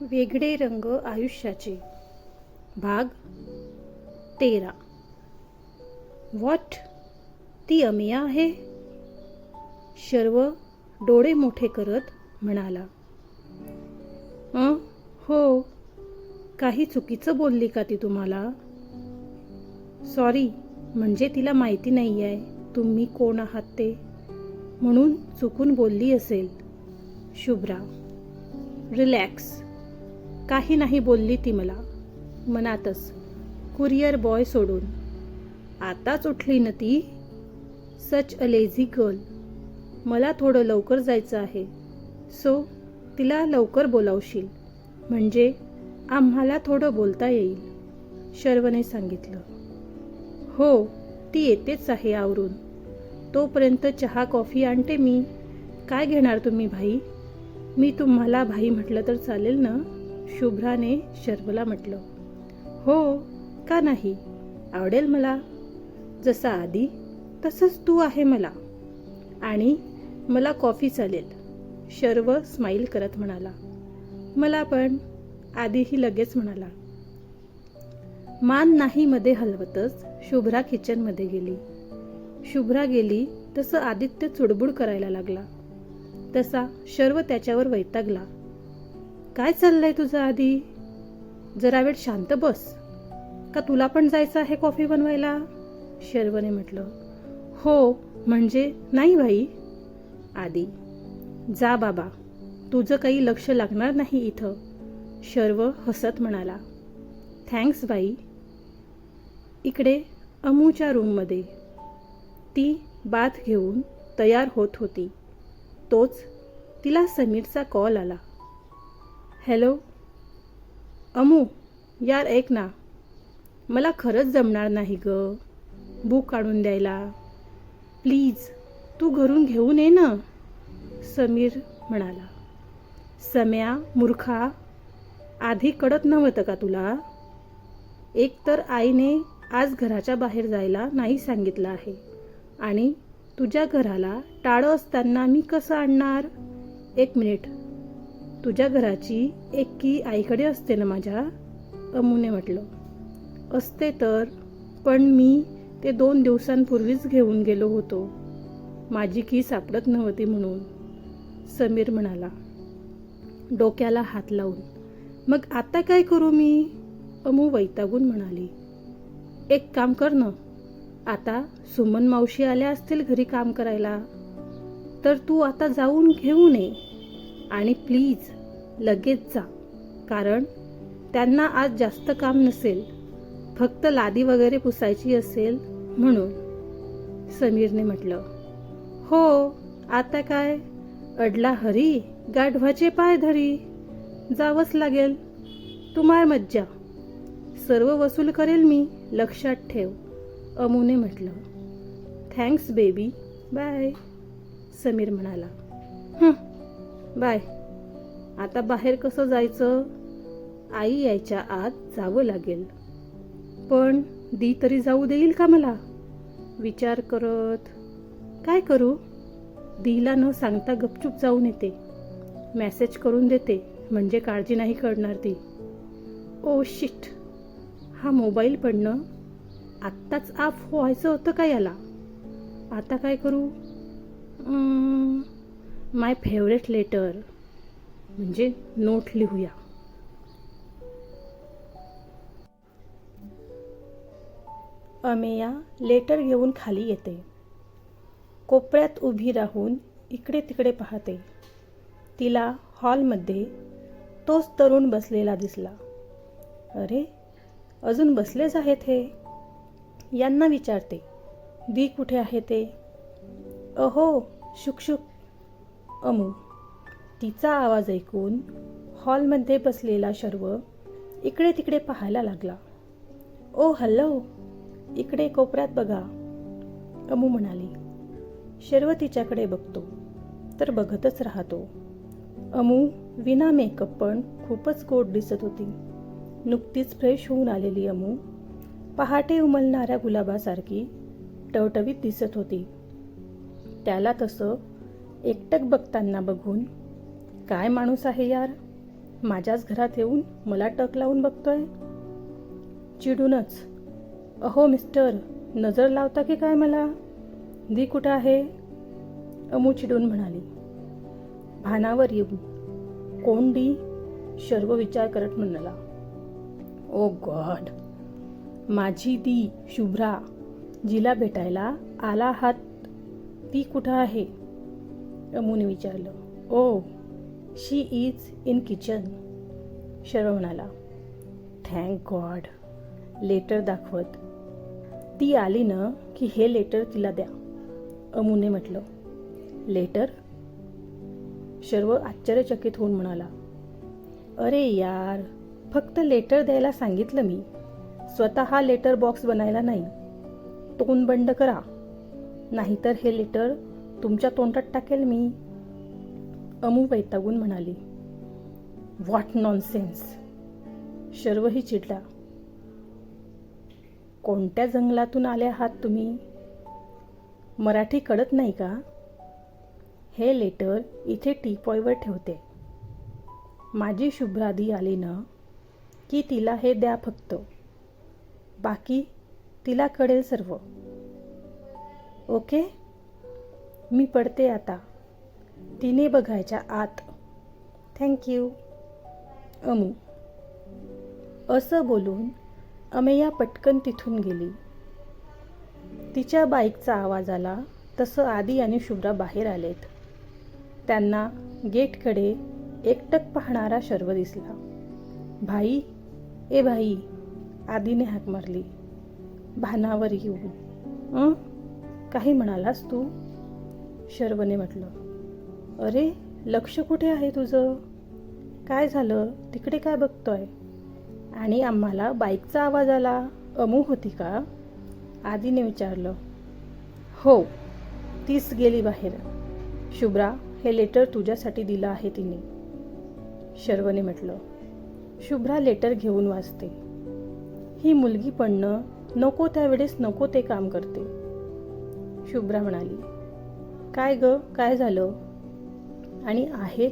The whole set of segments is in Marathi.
वेगळे रंग आयुष्याचे. भाग तेरा. व्हॉट ती अमिया आहे? शर्व डोळे मोठे करत म्हणाला. अ? हो. काही चुकीचं बोलली का ती तुम्हाला? सॉरी म्हणजे तिला माहिती नाही आहे तुम्ही कोण आहात ते? म्हणून चुकून बोलली असेल. शुभ्रा. रिलॅक्स काही नाही बोलली ती मला. मनातच कुरिअर बॉय सोडून. आताच उठली ना ती? Such a lazy girl. मला थोडं लवकर जायचं आहे. सो तिला लवकर बोलावशील. म्हणजे आम्हाला थोडं बोलता येईल शर्वने सांगितलं. हो ती येतेच आहे आवरून. तोपर्यंत चहा कॉफी आणते मी. काय घेणार तुम्ही भाई? मी तुम्हाला भाई म्हटलं तर चालेल ना? शुभ्राने शर्वला म्हटलं हो का नाही? आवडेल मला. जसा आधी तसंच तू आहे मला. आणि मला कॉफी चालेल. शर्व स्माईल करत म्हणाला. मला पण. आधीही लगेच म्हणाला. मान नाही मध्ये हलवतच शुभ्रा किचनमध्ये गेली. शुभ्रा गेली तसं आदित्य चुडबुड करायला लागला. तसा शर्व त्याच्यावर वैतागला. काय चाललंय तुझं आधी? जरा वेळ शांत बस. का तुला पण जायचं आहे कॉफी बनवायला? शर्वने म्हटलं. हो म्हणजे नाही भाई. आधी जा बाबा तुझं काही लक्ष लागणार नाही इथं शर्व हसत म्हणाला. थँक्स बाई. इकडे अमूच्या रूममध्ये. ती बाथ घेऊन तयार होत होती. तोच तिला समीरचा कॉल आला. हॅलो? अमू यार ऐक ना. मला खरंच जमणार नाही ग. बुक काढून द्यायला. प्लीज तू घरून घेऊन ये ना. समीर म्हणाला. सम्या मूर्खा आधी कळत नव्हतं का तुला? एक तर आईने आज घराच्या बाहेर जायला नाही सांगितलं आहे. आणि तुझ्या घराला टाळं असताना मी कसं आणणार? एक मिनिट. तुझ्या घराची एक की आईकडे असते ना माझ्या? अमूने म्हटलं. असते तर पण मी ते दोन दिवसांपूर्वीच घेऊन गेलो होतो. माझी की सापडत नव्हती म्हणून. समीर म्हणाला. डोक्याला हात लावून. मग आता काय करू मी? अमू वैतागून म्हणाली. एक काम कर ना. आता सुमन मावशी आल्या असतील घरी काम करायला. तर तू आता जाऊन घेऊन ये. आणि प्लीज लगेच जा. कारण त्यांना आज जास्त काम नसेल. फक्त लादी वगैरे पुसायची असेल म्हणून. समीरने म्हटलं हो आता काय? अडला हरी? गाढवाचे पाय धरी. जावंच लागेल. तुम्हाय मज्जा. सर्व वसूल करेल मी लक्षात ठेव. अमूने म्हटलं थँक्स बेबी. बाय. समीर म्हणाला बाय. आता बाहेर कसं जायचं? आई यायच्या आत जावं लागेल. पण दी तरी जाऊ देईल का मला? विचार करत काय करू? दीला न सांगता गपचूप जाऊन येते. मॅसेज करून देते म्हणजे काळजी नाही करणार ती. Oh shit! हा मोबाईल पडणं आत्ताच आप व्हायचं होतं का याला? आता काय करू? माय फेवरेट लेटर म्हणजे नोट लिहूया. अमेया लेटर घेऊन खाली येते. कोपऱ्यात उभी राहून इकडे तिकडे पाहते. तिला हॉलमध्ये तोच तरुण बसलेला दिसला. अरे अजून बसलेच आहेत हे? यांना विचारते. दी कुठे आहे ते? अहो शुकशुक. अमू तिचा आवाज ऐकून हॉलमध्ये बसलेला शर्व इकडे तिकडे पाहायला लागला. ओ हॅलो इकडे कोपऱ्यात बघा अमू म्हणाली. शर्व तिच्याकडे बघतो तर बघतच राहतो. अमू विना मेकअप पण खूपच गोड दिसत होती. नुकतीच फ्रेश होऊन आलेली अमू पहाटे उमलणाऱ्या गुलाबासारखी टवटवीत दिसत होती. त्याला तसं एकटक बघताना बघून काय माणूस आहे यार? माझ्याच घरात येऊन मला टक लावून बघतोय? चिडूनच. अहो मिस्टर नजर लावता की काय मला? दी कुठं आहे? अमू चिडून म्हणाली. भानावर येऊन कोण डी शर्व विचार करत म्हणाला. Oh god! माझी दी शुभ्रा जिला भेटायला आला आहात ती कुठं आहे? अमूने विचारलं. ओ she is in kitchen Sharv म्हणाला. थँक गॉड लेटर दाखवत. ती आली ना की हे लेटर तिला द्या अमूने म्हटलं. लेटर शर्व आश्चर्यचकित होऊन म्हणाला. अरे यार फक्त लेटर द्यायला सांगितलं मी. स्वतः लेटर बॉक्स बनायला नाही. तोंड बंद करा. नाहीतर हे लेटर तुमच्या तोंडात टाकेल मी. अमू वैतागून म्हणाली व्हॉट नॉनसेन्स शर्वही चिडला. कोणत्या जंगलातून आले आहात तुम्ही? मराठी कळत नाही का? हे लेटर इथे टीपॉयवर ठेवते. माझी शुभ्रादी आली ना की तिला हे द्या फक्त. बाकी तिला कळेल सर्व. ओके? मी पडते आता. तिने बघायच्या आत. Thank you Amu. असं बोलून अमेया पटकन तिथून गेली. तिच्या बाईकचा आवाज आला तसं आदी आणि शुभ्रा बाहेर आलेत. त्यांना गेटकडे एकटक पाहणारा शर्व दिसला. भाई ए भाई आदीने हाक मारली. भानावर येऊन काही म्हणालास तू? शर्वने म्हटलं. अरे लक्ष कुठे आहे तुझं? काय झालं? तिकडे काय बघतोय? आणि आम्हाला बाईकचा आवाज आला. अमू होती का? आदीने विचारलं. हो तीच गेली बाहेर. शुभ्रा हे लेटर तुझ्यासाठी दिलं आहे तिने. शर्वने म्हटलं. शुभ्रा लेटर घेऊन वाचते. ही मुलगी पडणं नको त्यावेळेस नको ते काम करते. शुभ्रा म्हणाली. काय ग? काय झालं? आणि आहेत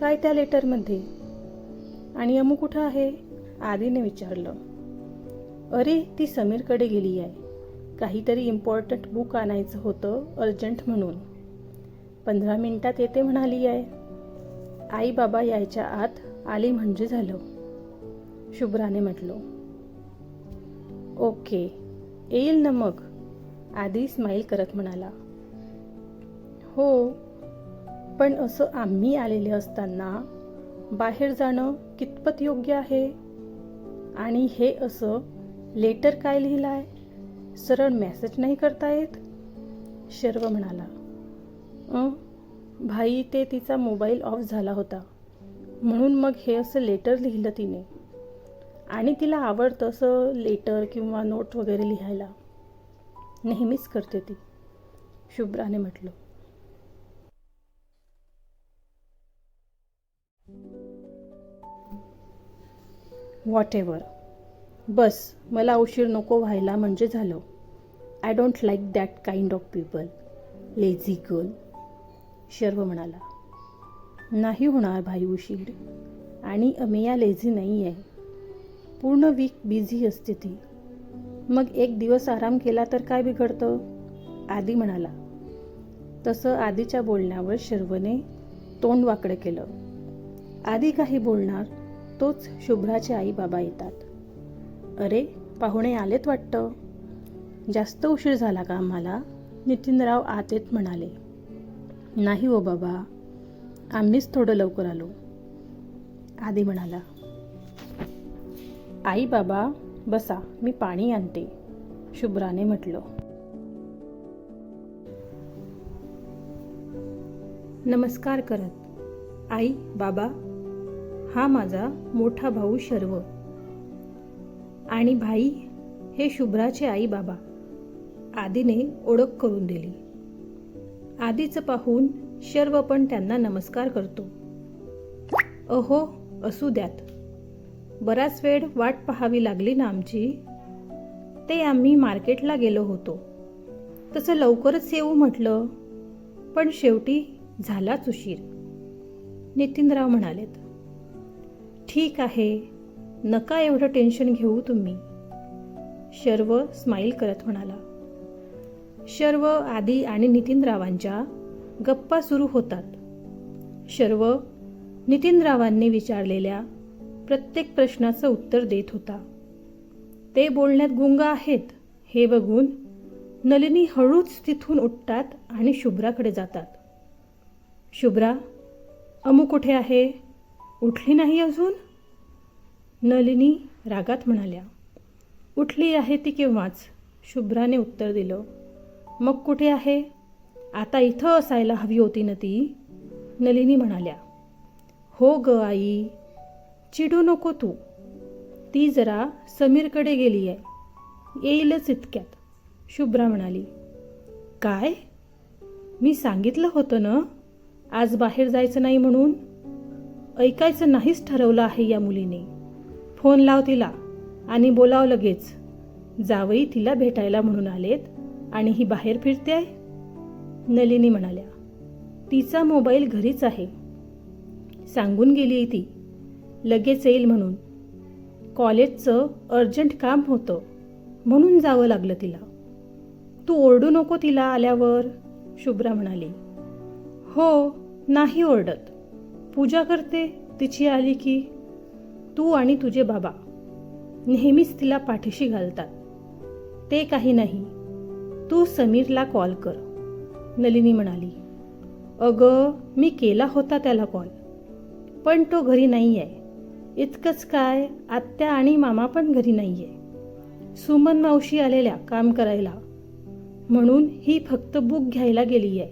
काय त्या लेटरमध्ये आणि अमू कुठं आहे? आदीने विचारलं. अरे ती समीरकडे गेली आहे. काहीतरी इम्पॉर्टंट बुक आणायचं होतं अर्जंट म्हणून. पंधरा मिनटात येते म्हणाली आहे. आई बाबा यायच्या आत आली म्हणजे झालं. शुभ्राने म्हटलं. ओके येईल ना मग? आधी स्माईल करत म्हणाला. हो पण असं आम्ही आलेले असताना बाहेर जाणं कितपत योग्य आहे? आणि हे असं लेटर काय लिहिलं आहे सरळ मेसेज नाही करता येत? शर्व म्हणाला भाई ते तिचा मोबाईल ऑफ झाला होता. म्हणून मग हे असं लेटर लिहिलं तिने. आणि तिला आवडतं असं लेटर किंवा नोट वगैरे लिहायला. नेहमीच करते ती. शुभ्राने म्हटलं व्हॉट एव्हर बस मला उशीर नको व्हायला म्हणजे झालं. I don't like that kind of people lazy girl Sharv म्हणाला. नाही होणार भाई उशीर. आणि अमेया लेझी नाही आहे पूर्ण वीक बिझी असते ती. मग एक दिवस आराम केला तर काय बिघडतं? आदी म्हणाला. तसं आधीच्या बोलण्यावर शर्वने तोंड वाकडं केलं. आधी काही बोलणार? तोच शुभ्राचे आई बाबा येतात. अरे पाहुणे आलेत वाटतं. जास्त उशीर झाला का आम्हाला? नितीनराव आत येत म्हणाले. नाही हो बाबा आम्हीच थोडं लवकर आलो. आधी म्हणाला. आई बाबा बसा मी पाणी आणते शुभ्राने म्हटलं. नमस्कार करत. आई बाबा हा माझा मोठा भाऊ शर्व. आणि भाई हे शुभ्राचे आई बाबा. आदीने ओळख करून दिली. आदीचं पाहून शर्व पण त्यांना नमस्कार करतो. अहो असू द्यात. बराच वेळ वाट पाहावी लागली ना आमची? ते आम्ही मार्केटला गेलो होतो. तसं लवकरच येऊ म्हटलं. पण शेवटी झालाच उशीर. नितीनराव म्हणालेत ठीक आहे. नका एवढं टेन्शन घेऊ तुम्ही. शर्व स्माईल करत म्हणाला. शर्व आदी आणि नितीनरावांच्या गप्पा सुरू होतात. शर्व नितीनरावांनी विचारलेल्या प्रत्येक प्रश्नाचं उत्तर देत होता. ते बोलण्यात गुंग आहेत. हे बघून नलिनी हळूच तिथून उठतात आणि शुभ्राकडे जातात. शुभ्रा अमू कुठे आहे? उठली नाही अजून? नलिनी रागात म्हणाल्या उठली आहे ती केव्हाच? शुभ्राने उत्तर दिलं मग कुठे आहे? आता इथं असायला हवी होती ना ती? नलिनी म्हणाल्या हो ग आई चिडू नको तू. ती जरा समीरकडे गेली आहे. येईलच इतक्यात. शुभ्रा म्हणाली काय? मी सांगितलं होतं ना? आज बाहेर जायचं नाही म्हणून? ऐकायचं नाहीच ठरवलं आहे या मुलीने. फोन लाव तिला आणि बोलाव लगेच. जावई तिला भेटायला म्हणून आलेत आणि ही बाहेर फिरते आहे? नलिनी म्हणाल्या. तिचा मोबाईल घरीच आहे. सांगून गेली ती. लगेच येईल म्हणून. कॉलेजचं अर्जंट काम होतं. म्हणून जावं लागलं तिला. तू ओरडू नको तिला आल्यावर शुभ्रा म्हणाली. हो नाही ओरडत. पूजा करते तिची आली की तू आणि तुझे बाबा नेहमीच तिला पाठीशी घालतात. ते काही नाही. तू समीरला कॉल कर. नलिनी म्हणाली अगं मी केला होता त्याला कॉल पण तो घरी नाही आहे इतकंच काय आत्या आणि मामा पण घरी नाही आहे सुमन मावशी आलेल्या काम करायला. म्हणून ही फक्त बुक घ्यायला गेली आहे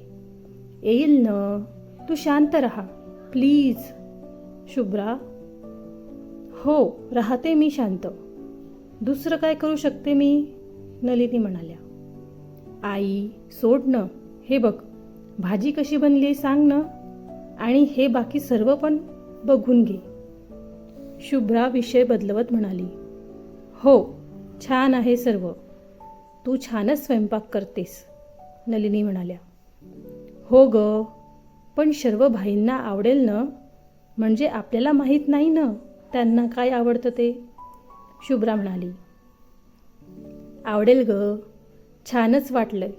येईल न? तू शांत रहा. प्लीज शुभ्रा. हो राहते मी शांत. दुसरं काय करू शकते मी? नलिनी म्हणाल्या. आई सोड न. हे बघ भाजी कशी बनली सांग न. आणि हे बाकी सर्व पण बघून घे. शुभ्रा विषय बदलवत म्हणाली. हो छान आहे सर्व. तू छानच स्वयंपाक करतेस नलिनी म्हणाल्या. हो ग. पण सर्व भाईंना आवडेल ना? म्हणजे आपल्याला माहीत नाही ना त्यांना काय आवडतं ते? शुभ्रा म्हणाली. आवडेल ग. छानच वाटलंय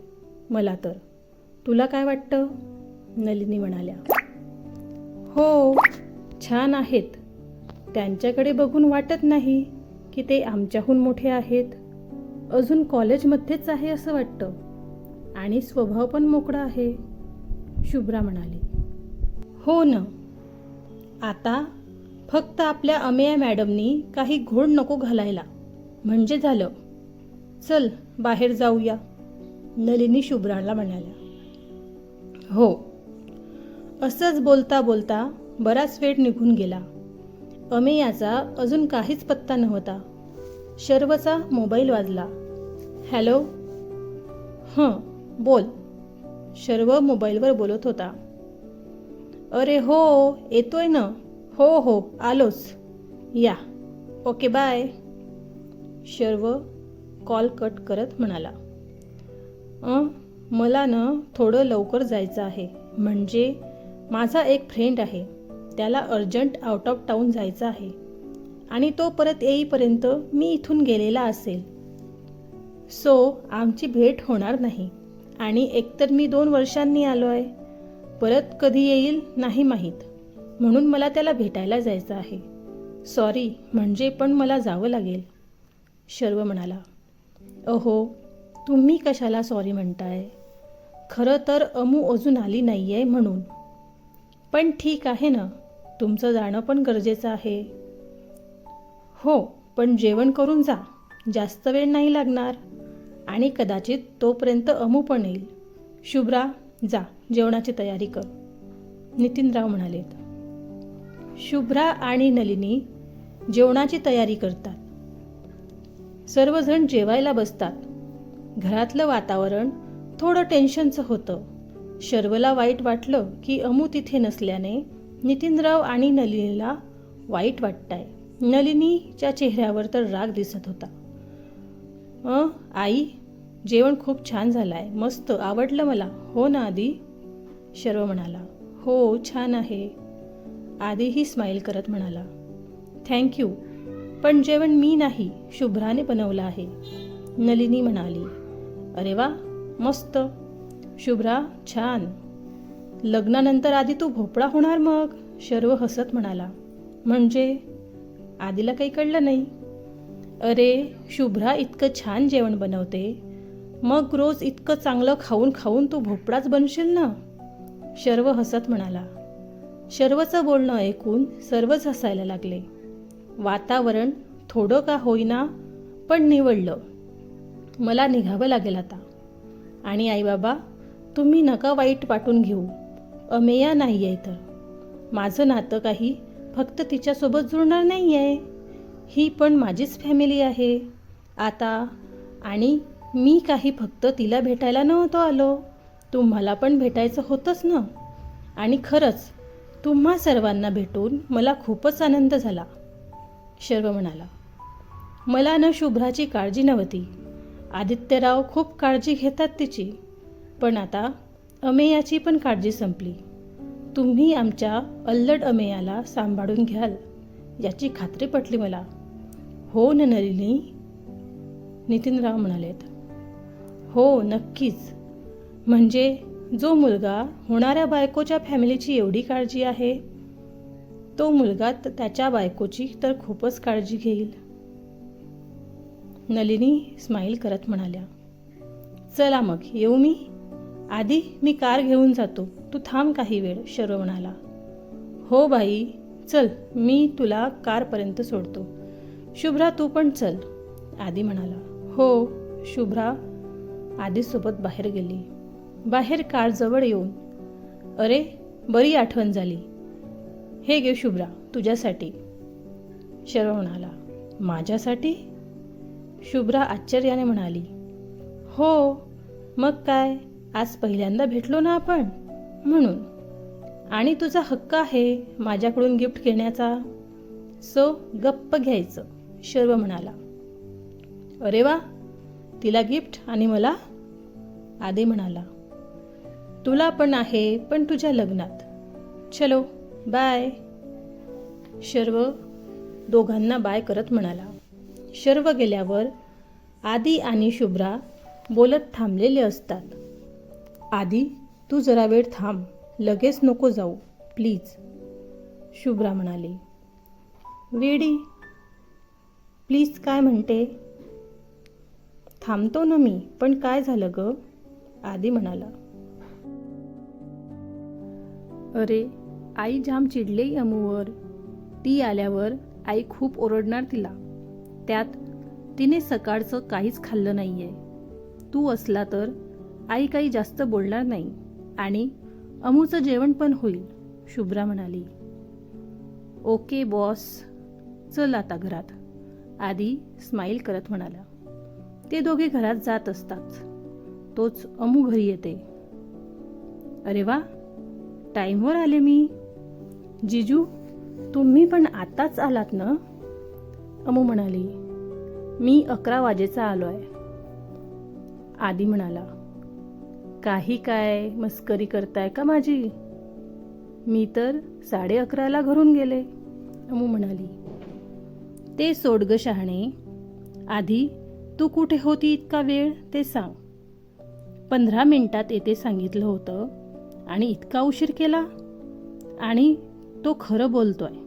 मला तर. तुला काय वाटतं? नलिनी म्हणाल्या. हो छान आहेत. त्यांच्याकडे बघून वाटत नाही की ते आमच्याहून मोठे आहेत. अजून कॉलेजमध्येच आहे असं वाटतं. आणि स्वभाव पण मोकळा आहे. शुभ्रा म्हणाली. हो ना. आता फक्त आपल्या अमेया मॅडमनी काही घोड नको घालायला. म्हणजे झालं. चल बाहेर जाऊया. नलिनी शुभ्राला म्हणाल्या. हो. असंच बोलता बोलता बराच वेळ निघून गेला. अमेयाचा अजून काहीच पत्ता नव्हता. शर्वचा मोबाईल वाजला. हॅलो? हं बोल. शर्व मोबाईलवर बोलत होता. अरे हो येतोय ना. हो हो आलोच. या. Okay bye. Sharv call cut करत म्हणाला. अं मला ना थोडं लवकर जायचं आहे. म्हणजे माझा एक फ्रेंड आहे. त्याला अर्जंट आउट ऑफ टाऊन जायचं आहे. आणि तो परत येईपर्यंत मी इथून गेलेला असेल. सो आमची भेट होणार नाही. आणि एकतर मी दोन वर्षांनी आलो आहे परत कधी येईल नाही माहीत. म्हणून मला त्याला भेटायला जायचं आहे. सॉरी म्हणजे पण मला जावं लागेल. शर्व म्हणाला अहो तुम्ही कशाला सॉरी म्हणताय? खरं तर अमू अजून आली नाही आहे म्हणून. पण ठीक आहे ना तुमचं जाणं पण गरजेचं आहे. हो पण जेवण करून जा जास्त वेळ नाही लागणार. आणि कदाचित तोपर्यंत अमू पण येईल. शुभ्रा जा. जेवणाची तयारी कर. नितीनराव म्हणालेत शुभ्रा आणि नलिनी जेवणाची तयारी करतात. सर्वजण जेवायला बसतात. घरातलं वातावरण थोडं टेन्शनचं होतं. शर्वला वाईट वाटलं की अमू तिथे नसल्याने नितीनराव आणि नलिनीला वाईट वाटतंय. नलिनीच्या चेहऱ्यावर तर राग दिसत होता. अ आई जेवण खूप छान झालं आहे मस्त आवडलं मला. हो ना आधी शर्व म्हणाला हो छान आहे. आधीही स्माईल करत म्हणाला थँक्यू पण जेवण मी नाही शुभ्राने बनवलं आहे. नलिनी म्हणाली अरे वा मस्त. शुभ्रा छान. लग्नानंतर आधी तू भोपळा होणार मग. शर्व हसत म्हणाला म्हणजे? आधीला काही कळलं नाही. अरे शुभ्रा इतकं छान जेवण बनवते. मग रोज इतकं चांगलं खाऊन खाऊन तू भोपळाच बनशील ना? शर्व हसत म्हणाला. शर्वचं बोलणं ऐकून सर्वच हसायला लागले. वातावरण थोडं का होईना पण निवडलं. मला निघावं लागेल आता. आणि आईबाबा तुम्ही नका वाईट वाटून घेऊ. अमेया नाही आहे तर माझं नातं काही फक्त तिच्यासोबत जुळणार नाही आहे ही पण माझीच फॅमिली आहे. आता आणि मी काही फक्त तिला भेटायला नव्हतो आलो. तुम्हाला पण भेटायचं होतंच ना? आणि खरंच तुम्हा सर्वांना भेटून मला खूपच आनंद झाला. शर्व म्हणाला मला न शुभ्राची काळजी नव्हती. आदित्यराव खूप काळजी घेतात तिची. पण आता अमेयाची पण काळजी संपली. तुम्ही आमच्या अल्लड अमेयाला सांभाळून घ्याल याची खात्री पटली मला. हो न नलिनी नितीनराव म्हणालेत. हो नक्कीच. म्हणजे जो मुलगा होणाऱ्या बायकोच्या फॅमिलीची एवढी काळजी आहे? तो मुलगा त्याच्या बायकोची तर खूपच काळजी घेईल. नलिनी स्माईल करत म्हणाल्या चला मग येऊ मी? आधी मी कार घेऊन जातो. तू थांब काही वेळ शर्व म्हणाला. हो बाई चल मी तुला कारपर्यंत सोडतो. शुभ्रा तू पण चल आदी म्हणाला. हो शुभ्रा. आधीसोबत बाहेर गेली. बाहेर कारजवळ येऊन अरे बरी आठवण झाली. हे घे शुभ्रा तुझ्यासाठी. शर्व म्हणाला माझ्यासाठी? शुभ्रा आश्चर्याने म्हणाली हो मग काय? आज पहिल्यांदा भेटलो ना आपण? म्हणून. आणि तुझा हक्क आहे माझ्याकडून गिफ्ट घेण्याचा. सो गप्प घ्यायचं शर्व म्हणाला. अरे वा तिला गिफ्ट आणि मला? आधी म्हणाला तुला पण आहे पण तुझ्या लग्नात. चलो बाय शर्व दोघांना बाय करत म्हणाला. शर्व गेल्यावर आदी आणि शुभ्रा बोलत थांबलेले असतात. आदी तू जरा वेळ थांब लगेच नको जाऊ प्लीज शुभ्रा म्हणाली. वेडी प्लीज काय म्हणते? थांबतो ना मी पण काय झालं ग? आदी म्हणाला. अरे आई जाम चिडले अमूवर. ती आल्यावर आई खूप ओरडणार तिला. त्यात तिने सकाळचं काहीच खाल्लं नाही आहे तू असला तर आई काही जास्त बोलणार नाही आणि अमूचं जेवण पण होईल शुभ्रा म्हणाली. Okay boss. चल आता घरात. आधी स्माईल करत म्हणाला. ते दोघे घरात जात असतात. तोच अमू घरी येते. अरे वा टाईमवर आले मी. जिजू तुम्ही पण आताच आलात ना? अमू म्हणाली. मी अकरा वाजेचा आलो आहे आदी म्हणाला. काही काय मस्करी करताय का माझी? मी तर साडे अकराला घरून गेले अमू म्हणाली. ते सोड ग शहाणे आधी तू कुठे होती इतका वेळ? ते सांग. पंधरा मिनिटात येते सांगितलं होतं. आणि इतका उशीर केला? आणि तो खरं बोलतोय.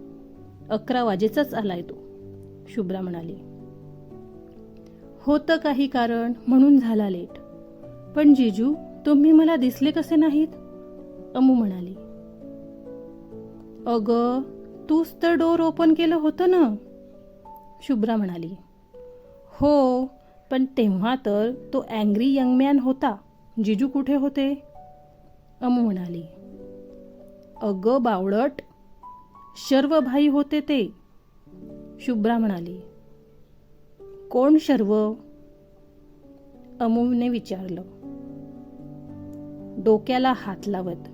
अकरा वाजेचाच आलाय तो शुभ्रा म्हणाली. होतं काही कारण म्हणून झाला लेट. पण जिजू तुम्ही मला दिसले कसे नाहीत? अमू म्हणाली. अगं तूच तर डोर ओपन केलं होतं ना? शुभ्रा म्हणाली. हो पण तेव्हा तर तो अँग्री यंग मॅन होता. जिजू कुठे होते? अमू म्हणाली अगं बावळट शर्व भाई होते ते. शुभ्रा म्हणाली कोण शर्व? अमूने विचारलं डोक्याला हात लावत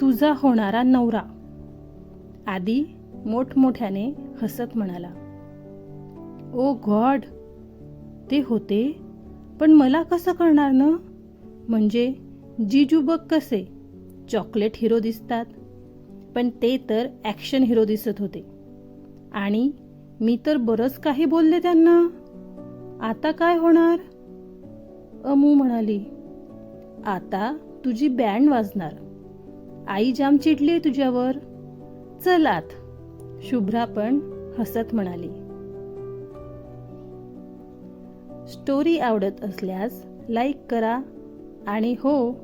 तुझा होणारा नवरा. आधी मोठमोठ्याने हसत म्हणाला ओ गॉड ते होते? पण मला कसं कळणार ना? म्हणजे जिजू बघ कसे. चॉकलेट हिरो दिसतात. पण ते तर ॲक्शन हिरो दिसत होते. आणि मी तर बरंच काही बोलले त्यांना. आता काय होणार? अमू म्हणाली. आता तुझी बँड वाजणार. आई जाम चिडली तुझ्यावर. चलात आत. शुभ्रा पण हसत म्हणाली. स्टोरी आवडत असल्यास लाईक करा आणि हो